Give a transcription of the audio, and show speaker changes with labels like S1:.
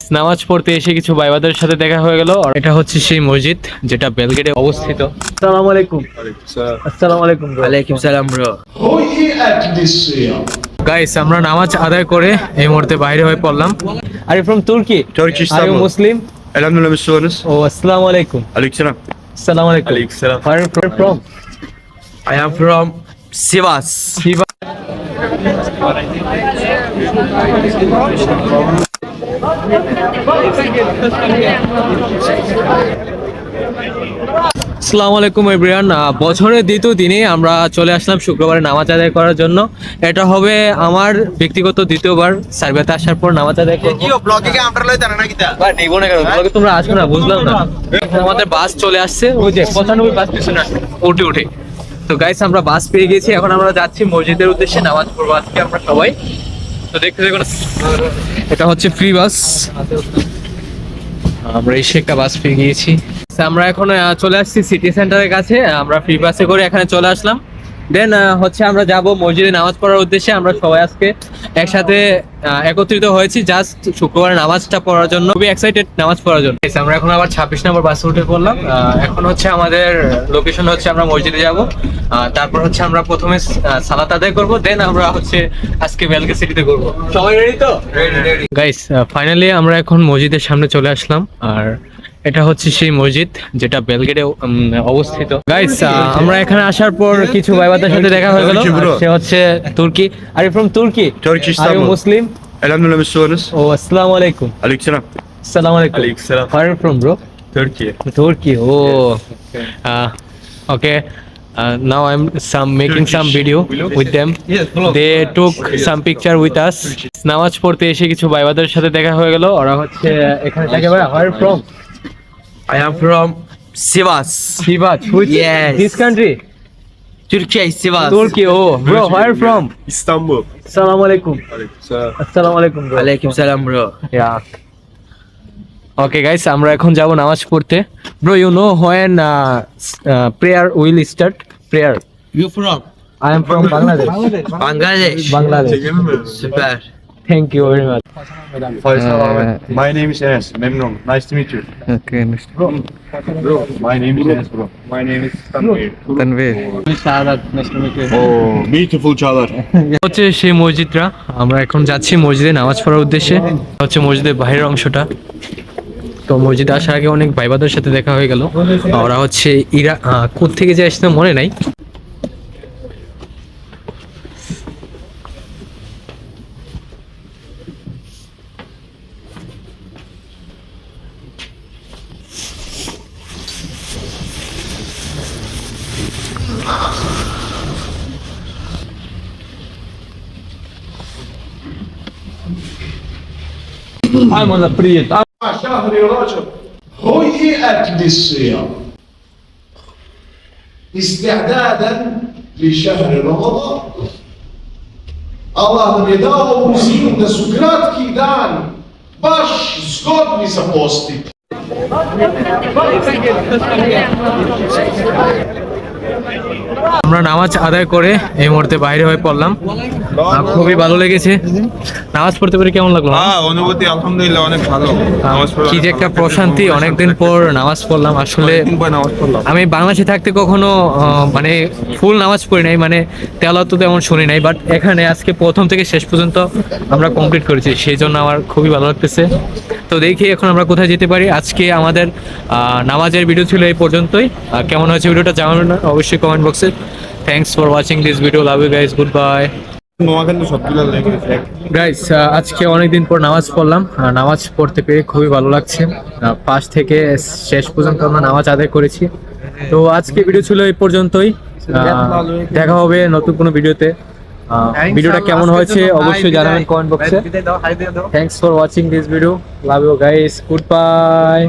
S1: নামাজ পড়তে এসে কিছু বাইবাদের সাথে দেখা হয়ে গেল আর এটা হচ্ছে সেই মসজিদ যেটা বেলগেটে অবস্থিত। আসসালামু আলাইকুম। আসসালামু আলাইকুম
S2: আলাইকুম সালাম ব্রো
S1: গাইস আমরা নামাজ আদায় করে এই মুহূর্তে বাইরে হয়ে পড়লাম। আর ফ্রম তুর্কি
S3: তুর্কি
S1: আর মুসলিম
S3: আলহামদুলিল্লাহ মুসলিম
S1: ও আসসালামু আলাইকুম
S3: আলাইকুম সালাম
S1: আসসালামু আলাইকুম আলাইকুম সালাম আর from
S2: I am from Sivas
S1: Sivas আসসালামু আলাইকুম এভরিওয়ান। বছরের দ্বিতীয় দিনে আমরা চলে আসলাম শুক্রবারে নামাজ আদায় করার জন্য। এটা হবে আমার ব্যক্তিগত দ্বিতীয়বার সার্ভেতে আসার পর নামাজ আদায় করব। নিবো না কেন তোমাকে তোমরা আসবে না বুঝলাম না। আমাদের বাস চলে আসছে ওই যে পঁচানব্বই বাস পিছনে উঠে উঠে। তো গাইস আমরা বাস পেয়ে গেছি এখন আমরা যাচ্ছি মসজিদের উদ্দেশ্যে নামাজ পড়ব আজকে আমরা সবাই। এটা হচ্ছে ফ্রি বাস আমরা এসে একটা বাস পেয়ে গিয়েছি। আমরা এখন চলে আসছি সিটি সেন্টারের কাছে। আমরা ফ্রি বাসে করে এখানে চলে আসলাম। দেন হচ্ছে আমরা যাব মসজিদে নামাজ পড়ার উদ্দেশ্যে। আমরা সবাই আজকে একসাথে একত্রিত হয়েছি জাস্ট শুক্রবার নামাজটা পড়ার জন্য। খুবই এক্সাইটেড নামাজ পড়ার জন্য। আমরা এখন আবার ছাব্বিশ নম্বর বাসে উঠে পড়লাম। এখন হচ্ছে আমাদের লোকেশন হচ্ছে আমরা মসজিদে যাব। তারপর হচ্ছে আমরা প্রথমে সালাত আদায় করব। দেন আমরা হচ্ছে আজকে বেলগে সিটিতে করব সবাই রেডি তো? গাইস ফাইনালি আমরা এখন মসজিদের সামনে চলে আসলাম। আর এটা হচ্ছে সেই মসজিদ যেটা বেলগেটে অবস্থিত। গাইস আমরা এখানে আসার পর কিছু ভাইবাদের সাথে দেখা হয়ে গেল। সে হচ্ছে তুর্কি। আর ফ্রম তুর্কি মুসলিম ও আসসালামু ওকে Uh, now I'm some making some video with them. They took some picture with নামাজ পড়তে এসে কিছু বাইবাদের সাথে দেখা হয়ে গেল। ওরা হচ্ছে এখানে from
S2: I am from Sivas.
S1: Sivas which
S2: Yes.
S1: this country
S2: Turkey, Sivas.
S1: Turkey oh bro where from
S3: İstanbul.
S1: Assalamu alaikum
S3: Aleykümselam.
S1: Assalamu alaikum bro
S2: ওয়ালাইকুম সালাম ব্রো
S1: yeah Okay guys আমরা এখন যাব নামাজ পড়তে bro you know when uh, s- uh, prayer will start prayer
S2: you from
S1: I am from Bangladesh
S2: Bangladesh
S1: Bangladesh
S2: super
S1: Thank you very much.
S3: My name is Enes. Memnun. Nice to meet you.
S1: Okay, Mr.
S3: Bro. My name is Enes bro. My name is Tanvir.
S1: Tanvir. Nice to meet you.
S3: Oh, beautiful Çağlar.
S1: হচ্ছে সেই মসজিদটা আমরা এখন যাচ্ছি মসজিদে নামাজ পড়ার উদ্দেশ্যে হচ্ছে মসজিদের বাইরের অংশটা তো মসজিদে আসার আগে অনেক ভাইবাদের সাথে দেখা হয়ে গেল ওরা হচ্ছে ইরা কোথ থেকে যে আসতে মনে নাই
S4: شهر رجب هيئت للصيام استعدادا لشهر رمضان Allah nam je dao ovu zimu da su kratki dani baš zgodni za postiti.
S1: আমরা নামাজ আদায় করে এই মুহূর্তে বাইরে হয়ে পড়লাম। খুবই ভালো লেগেছে। নামাজ পড়তে পেরে কেমন লাগল?
S3: অনুভূতি আলহামদুলিল্লাহ অনেক ভালো।
S1: কি যে একটা প্রশান্তি অনেকদিন পর নামাজ পড়লাম। আসলে আমি বাংলাদেশে থাকতে কখনো মানে ফুল নামাজ পড়ি নাই মানে তেলাওয়াত তো তেমন শুনি নাই বাট এখানে আজকে প্রথম থেকে শেষ পর্যন্ত আমরা কমপ্লিট করেছি সেই জন্য আমার খুবই ভালো লাগতেছে। তো দেখি এখন আমরা কোথায় যেতে পারি। আজকে আমাদের নামাজের ভিডিও ছিল এই পর্যন্তই। কেমন হয়েছে ভিডিওটা জানাবেন না অবশ্যই কমেন্ট বক্সে thanks for watching this video love you guys good bye guys আজকে অনেকদিন পর নামাজ পড়লাম। নামাজ পড়তে পেরে খুবই ভালো লাগছে। পাঁচ থেকে শেষ পর্যন্ত আমরা নামাজ আদায় করেছি। তো আজকে ভিডিও ছিল এই পর্যন্তই। দেখা হবে নতুন কোনো ভিডিওতে ভিডিওটা কেমন হয়েছে? অবশ্যই জানাবেন কমেন্ট বক্সে thanks for watching this video love you guys good bye